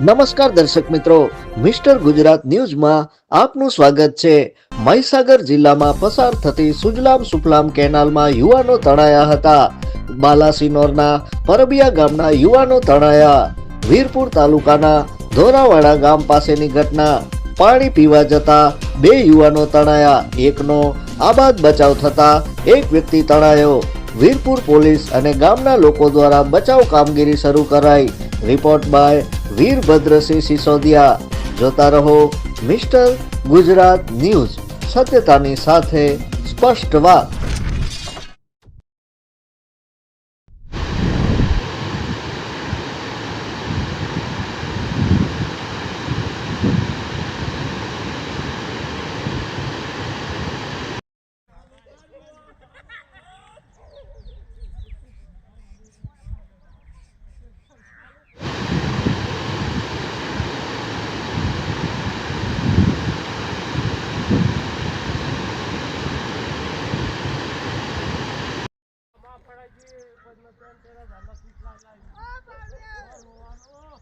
નમસ્કાર દર્શક મિત્રો, મિસ્ટર ગુજરાત ન્યૂઝમાં આપનું સ્વાગત છે. મહીસાગર જિલ્લામાં પસાર થતી સુજલામ સુફલામ કેનાલમાં યુવાનો તણાયા હતા. બાલાસિનોરના પરબિયા ગામના યુવાનો તણાયા. વીરપુર તાલુકાના ધોરાવાડા ગામ પાસેની ઘટના. પાણી પીવા જતા બે યુવાનો તણાયા. એકનો આબાદ બચાવ થતા એક વ્યક્તિ તણાયો. વીરપુર પોલીસ અને ગામના લોકો દ્વારા બચાવ કામગીરી શરૂ કરાઈ. રિપોર્ટ બાય વીરભદ્રસિંહ સિસોદિયા જોતા રહો મિસ્ટર ગુજરાત ન્યૂઝ. સત્યતાની સાથે સ્પષ્ટ વાત. Oh, my God.